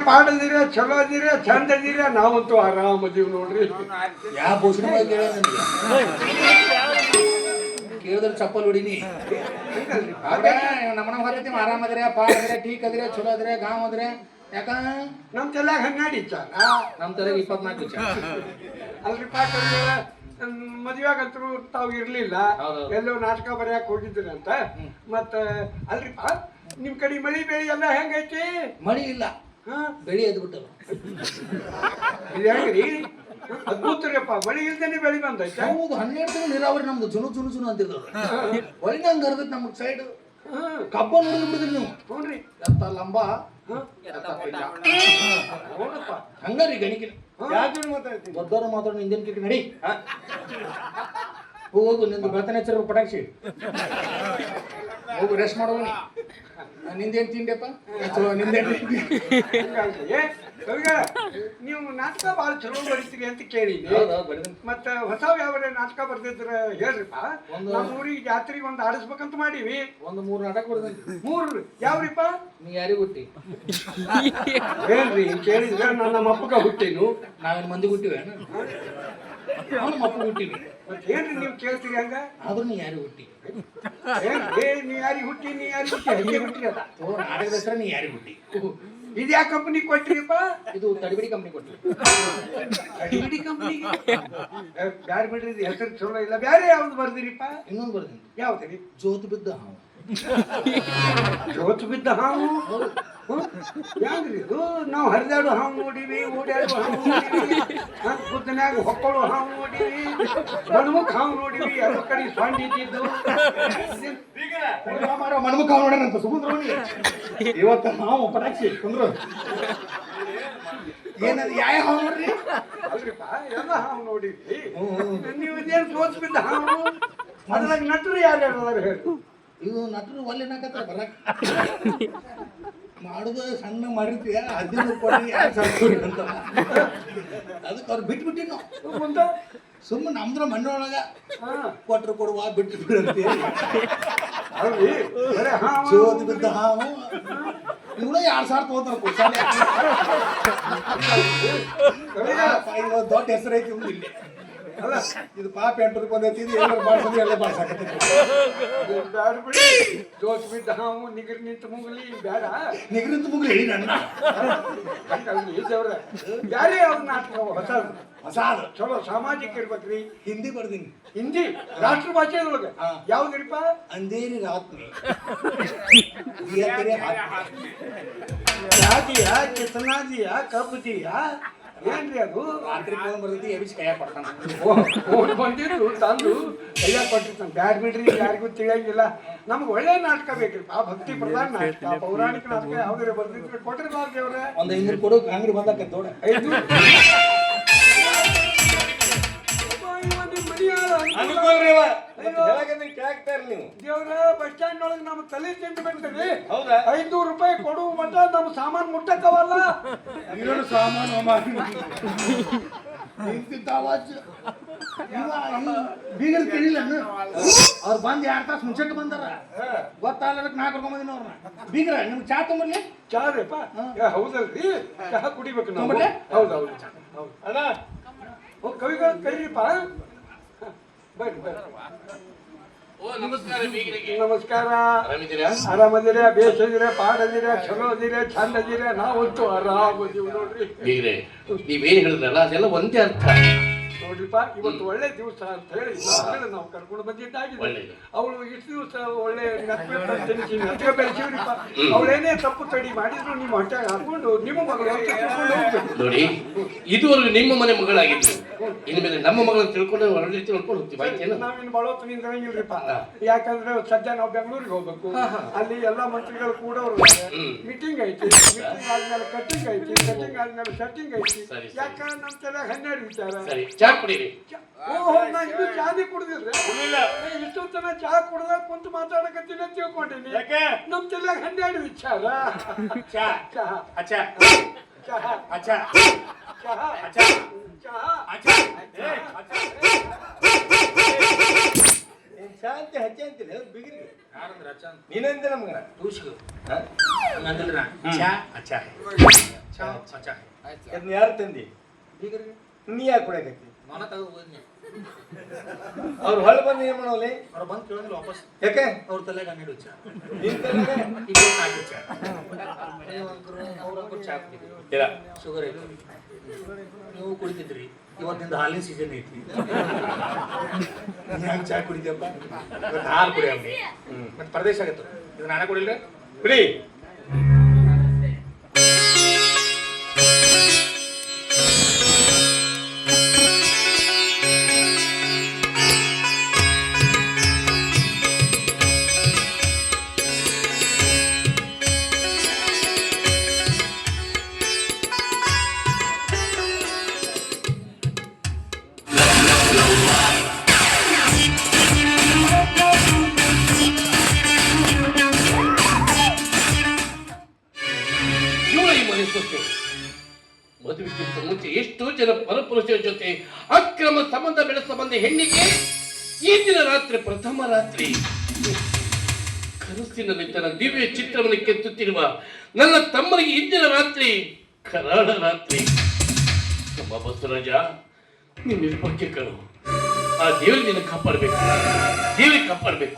ಪಾಡದಿರ ಚಲೋ ಅದಿರ ಚಂದ ಅದಿರ ನಾವಂತೂ ಆರಾಮ್ ಅದೀವಿ ನೋಡ್ರಿ. ಯಾವ ಭೂಷಣ ಕೇಳಿದ್ರೆ ಚಪ್ಪಲ್ ಹೊಡಿನಿ. ನಮ್ಮನ ಹೊರತಿ ಪಾಡ ಅದೇ ಟೀಕ್ ಅದ್ರೆ ಚಲೋ ಅದ್ರೆ ಗಾಂವ್ ಅದ್ರೆ ಯಾಕ? ನಮ್ ತಲ್ಯಾಗ ಹಂಗಾಡಿ ಚಾ ನಮ್ ತರ ಇಪ್ಪತ್ನಾಲ್ಕು ಅಲ್ರಿ ಪಾಠ ಮದುವೆಗಂತರೂ ತಾವು ಇರ್ಲಿಲ್ಲ. ಎಲ್ಲೋ ನಾಟಕ ಬರ್ಯಾಕ ಅಂತ ಮತ್ತ ಅಲ್ರಿ ಪಾ ನಿಮ್ ಕಡೆ ಮಳಿ ಬೆಳಿ ಎಲ್ಲ ಹೆಂಗೈತಿ? ಮಳಿ ಇಲ್ಲ. ಬೆಳಿ ಎದ್ದು ಬಿಟ್ಟಲ್ಲ. ಇದು ಹೆಂಗ್ರಿ? ಅದ್ಭುತರಿಯಪ್ಪ ಮಳಿ ಇಲ್ದೇನೆ ಬೆಳಿ ಬಂದೈತೆ. ಹೌದು ಹನ್ನೆರಡು ತಿಂಗಳು ನೀರಾವರಿ ನಮ್ದು ಜುನು ಜುನು ಜುನು ಅಂತಿದ್ರು ಒಳ್ಳೆ ಹರ್ದೈತಿ ನಮ್ಗೆ ಸೈಡ್ ಕಬ್ಬ ನೋಡಿದ್ ಬಿಡಿದ್ರಿ ನೀವು. ನೋಡ್ರಿ ಎತ್ತ ಲಂಬ. ನೋಡಪ್ಪ ಹಂಗಾರಿ ಮಾತಾಡ್ತೀನಿ ದೊಡ್ಡವರು ಮಾತಾಡೋ ನಿಂದೇನ್ ಕಿಟ್ಟಿ ನಡಿ. ಹೋಗು ನಿಂದು ಬೆಳತನೆ ಹಚ್ಚಿರೋ ಪಟಾಕ್ಷಿ. ಹೋಗು ರೆಸ್ಟ್ ಮಾಡೋಣ ನಿಂದೇನ್ ತಿಂಡಿಯಪ್ಪ ಚಲೋ ನಿಂದೇನ್ ನೀವು ನಾಟಕ ಭಾಳ ಚಲೋ ಬರೀತೀರಿ ಅಂತ ಕೇಳಿ. ಮತ್ತ ಹೊಸ ಯಾವ ನಾಟಕ ಬರ್ತಿದ್ರ ಹೇಳ್ರಿಪ್ಪ. ಒಂದು- ನಮ್ಮ ಊರಿಗೆ ಜಾತ್ರೆಗೆ ಒಂದು ಆಡಿಸ್ಬೇಕಂತ ಮಾಡೀವಿ. ಒಂದು ಮೂರು ನಾಟಕ ಬರ್ತೀನಿ ಮೂರು ಯಾವ್ರಿಪ್ಪ? ನೀ ಯಾರಿಗೆ ಹುಟ್ಟಿ? ಹೇಳ್ರಿ ಕೇಳಿದ್ರೆ ನಾನು ನಮ್ಮ ಅಪ್ಪಗ ಹುಟ್ಟೇನು ನಾವೇನು ಮಂದಿ ಹುಟ್ಟಿವೆ? ಮಪ್ಪ ನಮ್ಮ ಅಪ್ಪ ಹುಟ್ಟಿವಿ. ಮತ್ತೆ ಏನ್ರಿ ನೀವು ಕೇಳ್ತೀರಿ ಹಂಗ? ಆದ್ರೂ ನೀ ಯಾರಿಗೆ ಹುಟ್ಟಿ? ನೀ ಯಾರಿಗೆ ಹುಟ್ಟಿ ನೀ ಯಾರಿಗೆ ಹುಟ್ಟಿ? ಹಂಗೆ ಹುಟ್ಟಿ ಅದ ಓ ನಾಟಕದ ಹೆಸರು ನೀ ಯಾರಿಗೂ ಹುಟ್ಟಿ? ಇದು ಯಾವ ಕಂಪನಿ ಕೊಟ್ರಿಪ್ಪ? ಇದು ತಡಿಬಿಡಿ ಕಂಪನಿ ಕೊಟ್ರಿ. ತಡಿಬಿಡಿ ಕಂಪನಿಗೆ ಬ್ಯಾರೆ ಬಿಡ್ರಿ ಇದು ಹೆಸರು ಚಲೋ ಇಲ್ಲ. ಬ್ಯಾರೆ ಯಾವ್ದು ಬರ್ದಿರಿಪ್ಪ? ಇನ್ನೊಂದು ಬರ್ದಿನಿ. ಯಾವ್ದು ಜೋತು ಬಿದ್ದ ಹಾವು. ಜೋತು ಬಿದ್ದ ಹಾವು? ಹ್ಮ್? ಯಾವ್ದ್ರಿ ಇದು? ನಾವು ಹರಿದಾಡು ಹಾವು ನೋಡಿವಿ ಓಡಾಡು ಹಾವು ನೋಡಿವಿ. ಗುದ್ದನ್ಯಾಗ ಹೊಕ್ಕಳು ಹಾವು ನೋಡಿವಿ ಮನ್ಮುಖ ಹಾವು ನೋಡಿವಿ ಎರಡು ಕಡೆ ಸೊಂಡ್ ಇದ್ದಿದ್ದು. ಮನ್ಮುಖ ನೋಡೋಣಂತ ಸುಮಂದ್ರ ಇವತ್ತು ನಾವು ಪಟಾಕ್ಷಿ ಕುಂದ್ರು. ಏನದು ಯಾವ ಹಾವು ನೋಡ್ರಿ? ಎಲ್ಲ ಹಾವು ನೋಡಿವಿ ನೀವು ಇದೇನು ತೋರಿಸ್ಬಿದ್ದ ಬಿದ್ದ ಹಾವು? ಅದ್ರಾಗ ನಟರು ಯಾರು ಹೇಳಿ. ಇದು ನಟರು ಒಲ್ಲೆನಾಕತ್ರ ಬರಕ್. ಮಾಡುದು ಸಣ್ಣ ಮಾಡಿರ್ತೀಯ ಹದಿನೈದು ಕೊಡಿ ಅಂತ. ಅದಕ್ಕೆ ಅವ್ರು ಬಿಟ್ಬಿಟ್ಟಿ ನಾವು. ಸುಮ್ಮನೆ ನಮ್ದ್ರ ಮಣ್ಣೊಳಗ ಕೊಟ್ರು ಕೊಡುವ ಬಿಟ್ಟು ಬಿಡಂತೆ ಅಲ್ರಿ ಬರೇ ಹಾವು ಜೋತ್ ಬಿದ್ದ ಹಾವು ಇವಳು ಎರಡ್ ಸಾವಿರ ತಗೋತಾರ ದೊಡ್ಡ ಹೆಸರು ಐತಿ ಇಲ್ಲಿ ಅಲ್ಲ ಇದು ಪಾಪ ಎಂಟು ಬಂದೈತಿ ಐತಿ ಎಲ್ಲ ಬಾಡ್ಸೋದು ಎಲ್ಲ ಬ್ಯಾಡ ಬಿಡಿ ಜೋತ್ ಬಿದ್ದ ಹಾವು ಮುಗಲಿ ಬ್ಯಾಡ. ಮುಗಲಿ ಹೇಳಿ ನನ್ನ. ಅವ್ರ ನಾಟಕ? ಹೊಸದು ಹೊಸದು. ಚಲೋ ಸಾಮಾಜಿಕ ಇರ್ಬೇಕ್ರಿ. ಹಿಂದಿ ಬರ್ದೀನಿ. ಹಿಂದಿ? ರಾಷ್ಟ್ರ ಭಾಷೆ ಅದ್ರೊಳಗೆ ಯಾವ್ದು ಇರಪ್ಪ ಅಂದೇನಿ ರಾತ್ರಿ. ಯಾಕೆ ಕಿತನಾದಿಯಾ ಕಬ್ಬದಿಯಾ ಏನ್ರಿ ಅದು? ರಾತ್ರಿ ಫೋನ್ ಬರ್ತೈತಿ ಎಬಿಸಿ ಕೈಯಾಗ ಕೊಡ್ತಾನೆ. ಫೋನ್ ಬಂದಿದ್ದು ತಂದು ಕೈಯಾಗ ಕೊಟ್ಟಿರ್ತಾನೆ. ಬ್ಯಾಡ್ ಬಿಡ್ರಿ ಯಾರಿಗೂ ತಿಳಿಯಂಗಿಲ್ಲ. ನಮ್ಗೆ ಒಳ್ಳೆ ನಾಟಕ ಬೇಕ್ರಿ. ಆ ಭಕ್ತಿ ಪ್ರಧಾನ ನಾಟಕ ಪೌರಾಣಿಕ ನಾಟಕ ಯಾವ್ದಾರ ಬರ್ತಿದ್ರೆ ಕೊಟ್ರಿ ನಾವು ದೇವ್ರ ಒಂದ್ ಐನೂರು ಕೊಡು ಹಂಗ್ರಿ ಬಂದಕ್ಕೆ ದೊಡ್ಡ ಐದು ಮತ್ತೆ ಹೇಳಕಂದ್ರೆ ಕೇಳ್ತಾರ ನೀವು. ದೇವ್ರ ಬಸ್ ಸ್ಟ್ಯಾಂಡ್ ಒಳಗೆ ನಮ್ಮ ತಲೆ ತಿಂದು ಬಿಡ್ತೀರಿ ಹೌದಾ? ಐನೂರು ರೂಪಾಯಿ ಕೊಡು ಮಟ್ಟ ನಮ್ಮ ಸಾಮಾನು ಮುಟ್ಟಕ್ಕವಲ್ಲ. ಇನ್ನೊಂದು ಸಾಮಾನು ಆವಾಜ್. ಬೀಗರ್ ಕೇಳಿಲ್ಲ ಅವ್ರು ಬಂದು ಎರಡ್ ತಾಸು ಮುಂಚೆಗೆ ಬಂದಾರ. ಗೊತ್ತಾಗಲಕ್ಕೆ ನಾ ಕರ್ಕೊಂಬಂದಿನ ಅವ್ರನ್ನ. ಬೀಗ್ರ ನಿಮ್ಗೆ ಚಾ ತೊಗೊಂಬರ್ಲಿ ಚಾ ರೀಪ ಹೌದಲ್ರಿ? ಚಹಾ ಕುಡಿಬೇಕು ನಾವು? ಹೌದು ಹೌದು ಹೌದು. ಅಣ್ಣ ಓ, ಕವಿಗಳು ಕರೀರಿಪ್ಪ ನಮಸ್ಕಾರ ಆರಾಮದಿರ? ಬೇಸದಿರ? ಪಾಡದಿರ? ಚಲೋ ಅದಿರ ಚಂದ ಅದಿರ ನಾವಂತೂ ಆರಾಮದೀವಿ ನೋಡ್ರಿ. ಬೀಗ್ರೆ ನೀವೇನ್ ಹೇಳಿದ್ರಲ್ಲ ಅದೆಲ್ಲ ಒಂದೇ ಅರ್ಥ. ನೋಡ್ರಿಪ್ಪ ಇವತ್ತು ಒಳ್ಳೆ ದಿವಸ ಅಂತ ಹೇಳಿ ಮಗಳನ್ನ ನಾವು ಕರ್ಕೊಂಡು ಬಂದಿದ್ದಾಗಿದೆ. ಅವಳು ಇಷ್ಟು ದಿವಸ ಒಳ್ಳೆ ಬೆಳೆಸಿವ್ರಿಪ್ಪ ಅವಳೇನೇ ತಪ್ಪು ತಡಿ ಮಾಡಿದ್ರು ನಿಮ್ಮ ಹೊಟ್ಟೆ ಹಾಕೊಂಡು ನಿಮ್ಮ ಮಗಳು ಅಂತ ತಿಳ್ಕೊಂಡು ಹೋಗ್ಬೇಕು. ನೋಡಿ ಇದುವರೆಗೂ ನಿಮ್ಮ ಮನೆ ಮಗಳಾಗಿತ್ತು ಇನ್ಮೇಲೆ ನಮ್ಮ ಮಗಳನ್ನ ತಿಳ್ಕೊಂಡು ಹೊರಳಿ ತಿಳ್ಕೊಂಡು ಹೋಗ್ತೀವಿ ಆಯ್ತೇನು ನಾವಿನ್ ಬಳೋತ್ತು ನಿಂತಿರಂಗಿಲ್ರಿಪ್ಪ ಯಾಕಂದ್ರೆ ಸದ್ಯ ನಾವು ಬೆಂಗಳೂರಿಗೆ ಹೋಗ್ಬೇಕು. ಅಲ್ಲಿ ಎಲ್ಲಾ ಮಂತ್ರಿಗಳು ಕೂಡ ಮೀಟಿಂಗ್ ಐತಿ. ಮೀಟಿಂಗ್ ಆದ್ಮೇಲೆ ಕಟ್ಟಿಂಗ್ ಐತಿ. ಕಟಿಂಗ್ ಆದ್ಮೇಲೆ ಸೆಟ್ಟಿಂಗ್ ಐತಿ. ಯಾಕಂದ್ರೆ ನಮ್ಮ ತಲೆ ಹನ್ನೆರಡು ವಿಚಾರ. ಚಾ ಕುಡೀರಿ? ಚ- ಓಹೋ ನಾ ಇನ್ನೂ ಚಾದಿ ಕುಡ್ದಿಲ್ರಿ. ಇಷ್ಟು ತನ ಚಾ ಕುಡ್ದ ಕುಂತು ಮಾತಾಡಕತ್ತೀನಿ ಅಂತ ತಿಳ್ಕೊಂಡಿನಿ. ನಮ್ ತಲೆಯಾಗ ಹನ್ನೆರಡು ವಿಚಾರ. ಚಾ. ಚಹಾ ಅಚ್ಚ. ಚಹಾ ಅಚ್ಚ. ಚಹಾ ಅಚ್ಚ. ಚಹಾ ಅಚ್ಚ. ಶಾಂತಿ ಹಚ್ಚೆ ಅಂತೀನಿ ಬೀಗ್ರಿಗೆ ಯಾರಂದ್ರ ಅಚ್ಚ ನೀನಂದ ನಮ್ಗ? ತೂಸ್ಕು ಹಂಗಂದಿಲ್ಲ ಚಾ? ಅಚ್ಚ. ಅದನ್ನ ಯಾರು ತಂದಿ? ಬೀಗರಿಗೆ. ನೀ ಯಾಕೆ ಕುಡಿಯಕತ್ತಿ ಮನ ತಗೋ ಹೋದ್ನಿ. ಅವ್ರು ಹೊಳ್ ಬಂದು ಏನ್ ಮಾಡೋಲಿ? ಅವ್ರು ಬಂದು ಕೇಳಂಗಿಲ್ಲ ವಾಪಸ್. ಯಾಕೆ? ಅವ್ರ ತಲೆಗೆ ಹನ್ನೆರಡು ಚಾ ನಿನ್ ತಲೆಗೆ? ನಾಲ್ಕು ಚಾ ಕುಡಿದ್ರು ಇಲ್ಲ. ಶುಗರ್ ಐತಿ. ನೀವು ಕುಡಿತಿದ್ರಿ. ಇವತ್ತಿಂದ ಹಾಲಿನ ಸೀಸನ್ ಐತಿ. ಹ್ಯಾಂಗ ಚಾ ಕುಡಿದ್ಯಪ್ಪ? ಇವತ್ತು ಹಾಲು ಕುಡಿಯಮ್ಮ. ಮತ್ತೆ ಪ್ರದೇಶ ಆಗತ್ತು. ಇದು ನಾನೇ ಕುಡಿಲ್ರಿ ಕುಡಿ ಮದುವೆಗಿಂತ ಎಷ್ಟು ಜನ ಪರಪುರುಷರ ಜೊತೆ ಅಕ್ರಮ ಸಂಬಂಧ ಬೆಳೆಸ ಬಂದ ಹೆಣ್ಣಿಗೆ ಈ ದಿನ ರಾತ್ರಿ, ಪ್ರಥಮ ರಾತ್ರಿ ಕನಸಿನಲ್ಲಿ ತನ್ನ ದಿವ್ಯ ಚಿತ್ರವನ್ನು ಕೆತ್ತುತ್ತಿರುವ ನನ್ನ ತಮ್ಮನಿಗೆ ಇಂದಿನ ರಾತ್ರಿ, ಕರಾಳ ರಾತ್ರಿ. ನಮ್ಮ ಬಸವರಾಜ, ನೀನು ನಿರ್ಪಕ್ಷಕರು ಆ ದೇವರಿಗೆ ಕಾಪಾಡಬೇಕು. ದೇವರಿಗೆ ಕಾಪಾಡಬೇಕು.